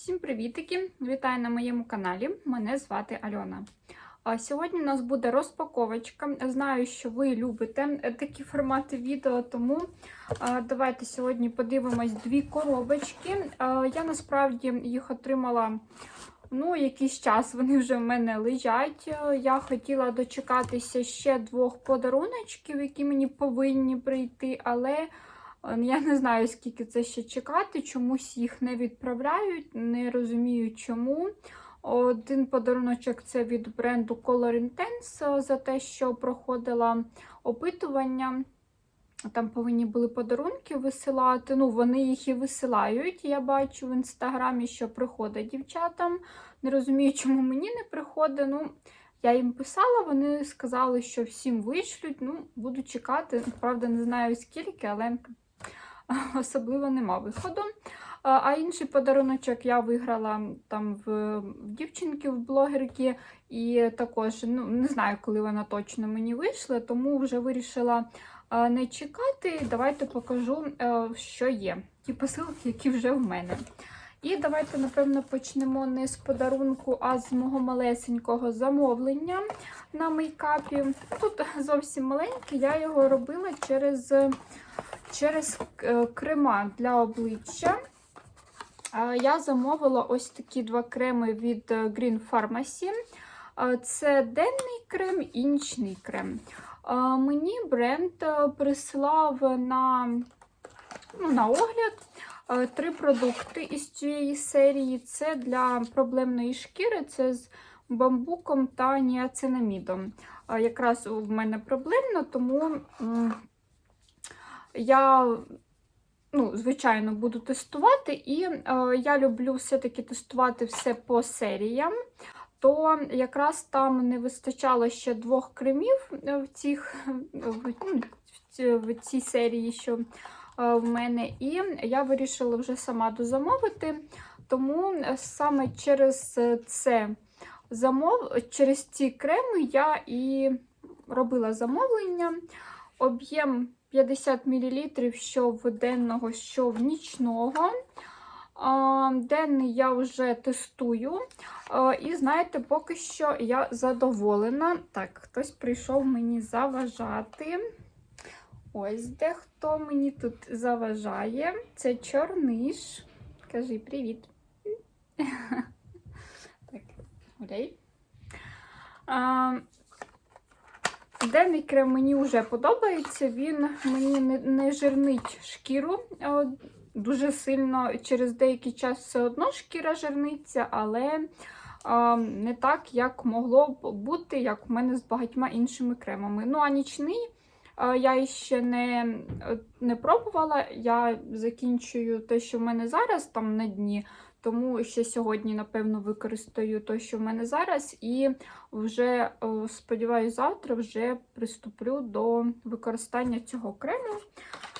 Всім привітики! Вітаю на моєму каналі. Мене звати Альона. Сьогодні у нас буде розпаковочка. Знаю, що ви любите е, такі формати відео, тому давайте сьогодні подивимось дві коробочки. Я насправді їх отримала ну, якийсь час, вони вже в мене лежать. Е, Я хотіла дочекатися ще двох подаруночків, які мені повинні прийти, але. Е, Я не знаю, скільки це ще чекати, чомусь їх не відправляють, не розумію чому. Один подаруночок це від бренду Color Intense за те, що проходила опитування. Там повинні були подарунки висилати. Ну, вони їх і висилають. Я бачу в інстаграмі, що приходить дівчатам. Не розумію, чому мені не приходить. Ну, я їм писала, вони сказали, що всім вишлють. Ну, буду чекати. Правда, не знаю скільки, але особливо нема виходу. А інший подаруночок я виграла там в, в дівчинки, в блогерки, і також ну, не знаю, коли вона точно мені вийшла, тому вже вирішила не чекати. Давайте покажу, що є. Ті посилки, які вже в мене. І давайте, напевно, почнемо не з подарунку, а з мого малесенького замовлення на мейкапі. Тут зовсім маленький, я його робила через через е, крема для обличчя. Я замовила ось такі два креми від е, Green Pharmacy. Це денний крем і нічний крем. Мені бренд е, прислав на, ну, на огляд три продукти із цієї серії. Це для проблемної шкіри, це з бамбуком та ніацинамідом. Якраз в мене проблемно, тому я, ну, звичайно, буду тестувати, і е, я люблю все-таки тестувати все по серіям. То якраз там не вистачало ще двох кремів в цих, в, ну, в цій серії, що е, в мене, і я вирішила вже сама дозамовити. Тому саме через це замов, через ці креми я і робила замовлення. Об'єм 50 мл, що в денного, що в нічного. Денний я вже тестую. І знаєте, поки що я задоволена. Так, хтось прийшов мені заважати. Ось де хто мені тут заважає. Це чорниш. Кажи привіт. Так, гуляй. Денний крем мені вже подобається, він мені не, жирнить шкіру дуже сильно, через деякий час все одно шкіра жирниться, але а, не так, як могло б бути, як в мене з багатьма іншими кремами. Ну, а нічний а, я ще не, не пробувала. Я закінчую те, що в мене зараз там на дні. Тому ще сьогодні, напевно, використаю те, що в мене зараз, і вже, сподіваюся, завтра вже приступлю до використання цього крему.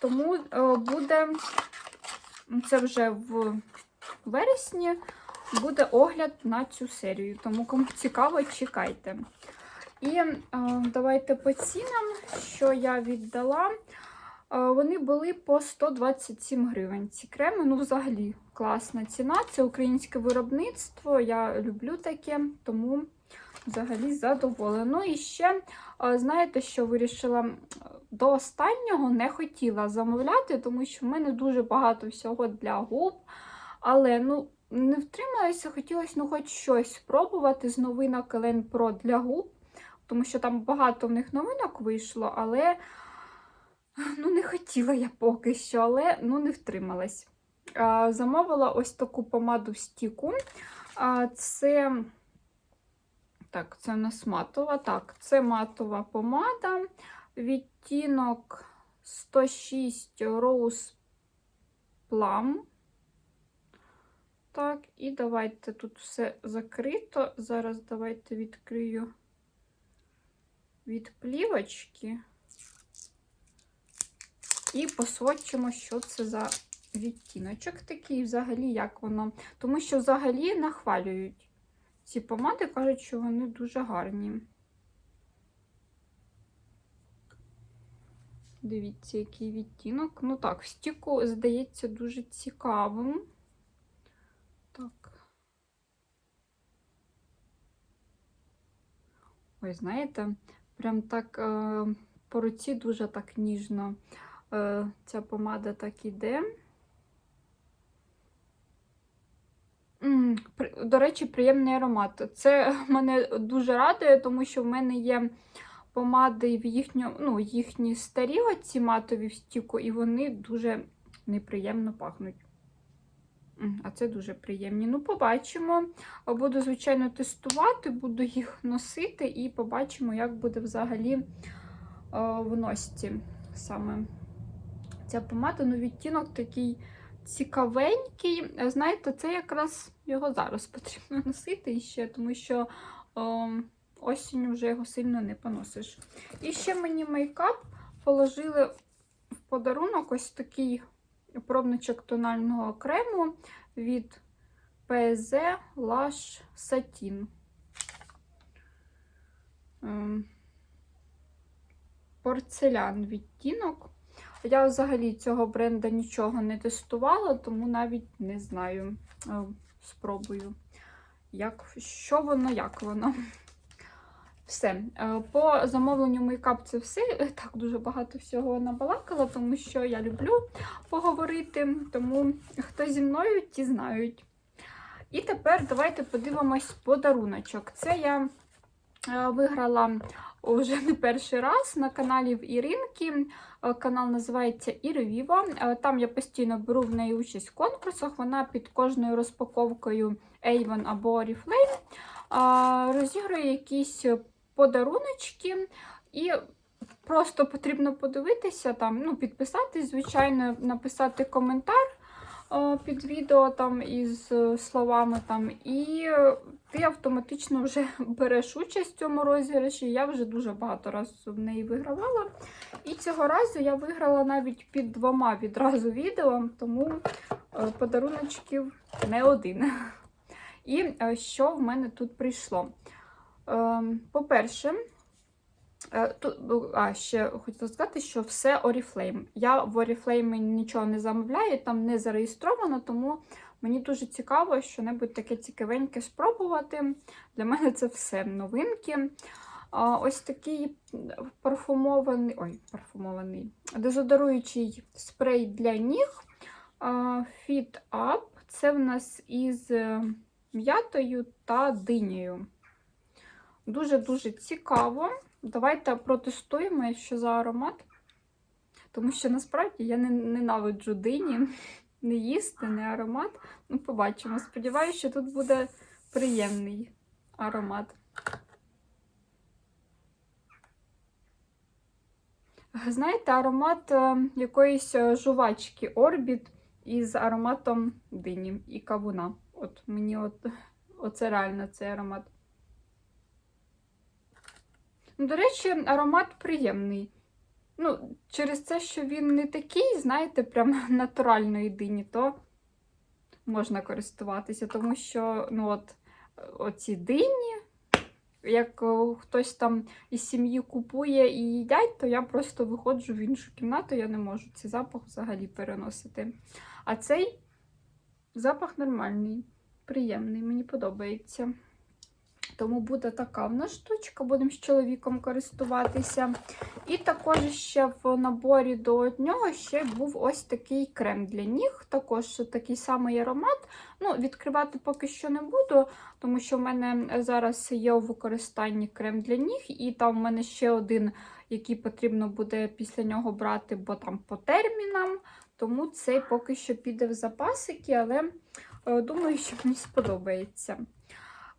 Тому буде це вже в вересні, буде огляд на цю серію. Тому, кому цікаво, чекайте. І давайте по цінам, що я віддала. Вони були по 127 гривень. Ці креми, ну, взагалі, класна ціна. Це українське виробництво. Я люблю таке, тому взагалі задоволена. Ну і ще, знаєте, що вирішила до останнього не хотіла замовляти, тому що в мене дуже багато всього для губ. Але, ну, не втрималася, хотілося ну, хоч щось спробувати з новинок Елен Pro для губ, тому що там багато в них новинок вийшло, але. Ну, не хотіла я поки що, але ну, не втрималась. А, Замовила ось таку помаду стіку. А, Це так, це у нас матова. Так, це матова помада. Відтінок 106 Rose Plum. Так, і давайте тут все закрито. Зараз давайте відкрию від плівочки. І посочимо, що це за відтіночок такий, взагалі, як воно. Тому що взагалі нахвалюють ці помади, кажуть, що вони дуже гарні. Дивіться, який відтінок. Ну так, в стіку, здається, дуже цікавим. Так. Ой, знаєте, прям так е, по руці дуже так ніжно ця помада так іде. До речі, приємний аромат. Це мене дуже радує, тому що в мене є помади в їхню, ну, їхні старі оці матові в стіку, і вони дуже неприємно пахнуть. А це дуже приємні. Ну, побачимо. Буду, звичайно, тестувати, буду їх носити і побачимо, як буде взагалі е, в носці саме ця помада. Ну, відтінок такий цікавенький. Е, Знаєте, це якраз його зараз потрібно носити ще, тому що е, осінню вже його сильно не поносиш. І ще мені мейкап положили в подарунок ось такий пробничок тонального крему від PZ Lush Satin. Ем, Порцелян відтінок. Я взагалі цього бренда нічого не тестувала, тому навіть не знаю. Е, Спробую, як, що воно, як воно. Все. Е, По замовленню мейкап це все. Так дуже багато всього набалакала, тому що я люблю поговорити. Тому хто зі мною, ті знають. І тепер давайте подивимось подаруночок. Це я виграла вже не перший раз на каналі в Іринки. Е, Канал називається Ірвіва. Е, Там я постійно беру в неї участь в конкурсах. Вона під кожною розпаковкою Avon або Oriflame а, розігрує якісь подаруночки, і просто потрібно подивитися, там, ну, підписатись, звичайно, написати коментар під відео там із е, словами, там, і ти автоматично вже береш участь в цьому розіграші. Я вже дуже багато разів в неї вигравала. І цього разу я виграла навіть під двома відразу відео, тому е, подаруночків не один. І е, що в мене тут прийшло? Ем, По-перше, е, а, ще хотіла сказати, що все Oriflame. Я в Oriflame нічого не замовляю, там не зареєстровано, тому мені дуже цікаво що-небудь таке цікавеньке спробувати. Для мене це все новинки. Ось такий парфумований, ой, парфумований, дезодоруючий спрей для ніг Fit Up. Це в нас із е, м'ятою та динею. Дуже-дуже цікаво. Давайте протестуємо, що за аромат. Тому що насправді я не ненавиджу дині, не їсти, не аромат. Ну, побачимо. Сподіваюся, що тут буде приємний аромат. Знаєте, аромат е, якоїсь е, жувачки Орбіт із ароматом дині і кавуна. От мені от, оце реально цей аромат. Ну, До речі, аромат приємний. Ну, через те, що він не такий, знаєте, прям натуральної дині, то можна користуватися, тому що, ну, от, оці дині, як хтось там із сім'ї купує і їдять, то я просто виходжу в іншу кімнату, я не можу цей запах взагалі переносити. А цей запах нормальний, приємний, мені подобається. Тому буде така в нас штучка, будемо з чоловіком користуватися. І також ще в наборі до нього ще був ось такий крем для ніг. Також такий самий аромат. Ну, Відкривати поки що не буду, тому що в мене зараз є у використанні крем для ніг, і там в мене ще один, який потрібно буде після нього брати, бо там по термінам. Тому цей поки що піде в запасики, але е, думаю, що мені сподобається.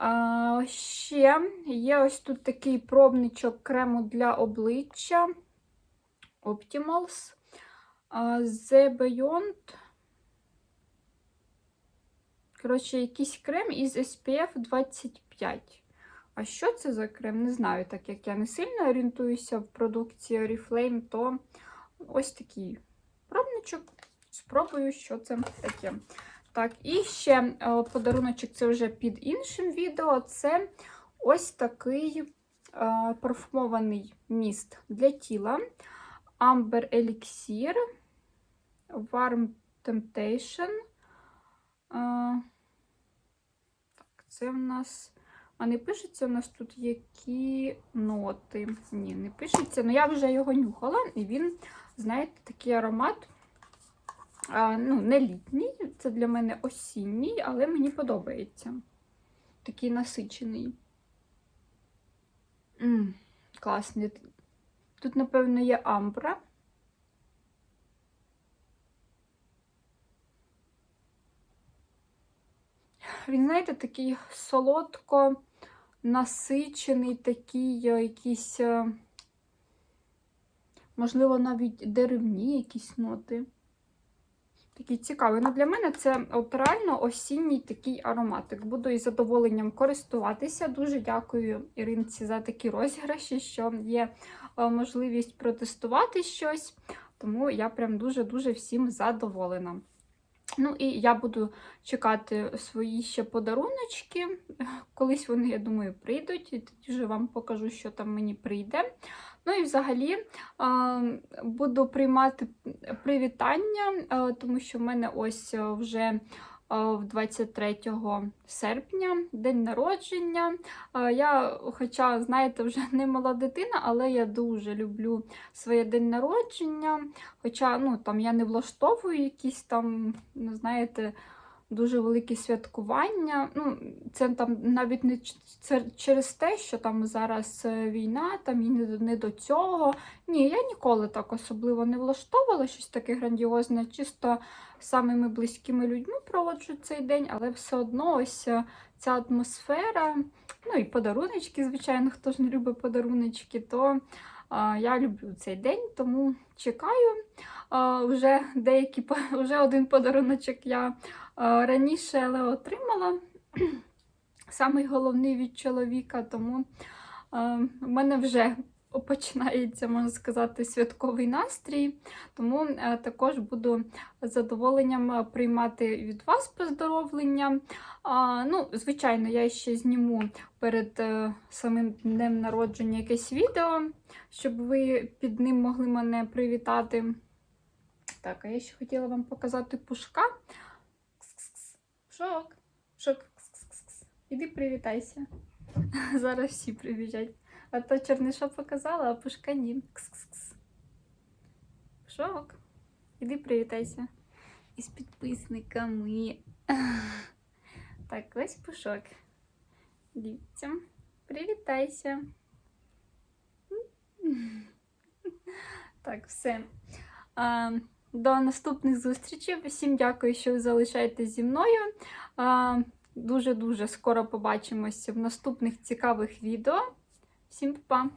А, ще є ось тут такий пробничок крему для обличчя Optimals. The Beyond. Коротше, якийсь крем із SPF 25. А що це за крем? Не знаю, так як я не сильно орієнтуюся в продукції Oriflame, то ось такий пробничок. Спробую, що це таке. Так, і ще е, подаруночок це вже під іншим відео. Це ось такий е, парфумований міст для тіла. Amber Elixir Warm Temptation. Е, так, це в нас А не пишеться у нас тут які ноти. Ні, не пишеться. Ну я вже його нюхала, і він, знаєте, такий аромат. Ну, не літній, це для мене осінній, але мені подобається. Такий насичений. М, класний. Тут, напевно, є амбра. Він, знаєте, такий солодко насичений, такий е, якийсь, е, можливо, навіть деревні якісь ноти. Такий цікавий. Ну, для мене це от реально осінній такий ароматик. Буду із задоволенням користуватися. Дуже дякую Іринці за такі розіграші, що є е, можливість протестувати щось. Тому я прям дуже-дуже всім задоволена. Ну і я буду чекати свої ще подаруночки. Колись вони, я думаю, прийдуть, і тоді вже вам покажу, що там мені прийде. Ну і взагалі буду приймати привітання, тому що в мене ось е, вже е, 23 серпня день народження. Я, хоча, знаєте, вже не мала дитина, але я дуже люблю своє день народження. Хоча ну, там я не влаштовую якісь там, ну, знаєте, дуже великі святкування. Ну, Це там навіть не через те, що там зараз е, війна, там і не, до- цього. Ні, я ніколи так особливо не влаштовувала щось таке грандіозне, чисто самими близькими людьми проводжу цей день, але все одно ось е, ця атмосфера, ну і подаруночки, звичайно, хто ж не любить подаруночки, то я люблю цей день, тому чекаю. Вже деякі вже один подаруночок я раніше але отримала. Самий головний від чоловіка, тому в мене вже починається, можна сказати, святковий настрій. Тому е, також буду з задоволенням е, приймати від вас поздоровлення. Ну, звичайно, я ще зніму перед е, самим днем народження якесь відео, щоб ви під ним могли мене привітати. Так, а я ще хотіла вам показати пушка. Кс-кс-кс. Пушок. Пушок. Кс-кс-кс. Іди привітайся. Зараз всі прибіжать. А то черниша показала, а пушка ні. Кс-кс-кс. Пушок. Іди привітайся. Із підписниками. Так, ось пушок. Дивіться. Привітайся. Так, все. А, до наступних зустрічей. Всім дякую, що ви залишаєтесь зі мною. Дуже-дуже скоро побачимося в наступних цікавих відео. Всім па-па!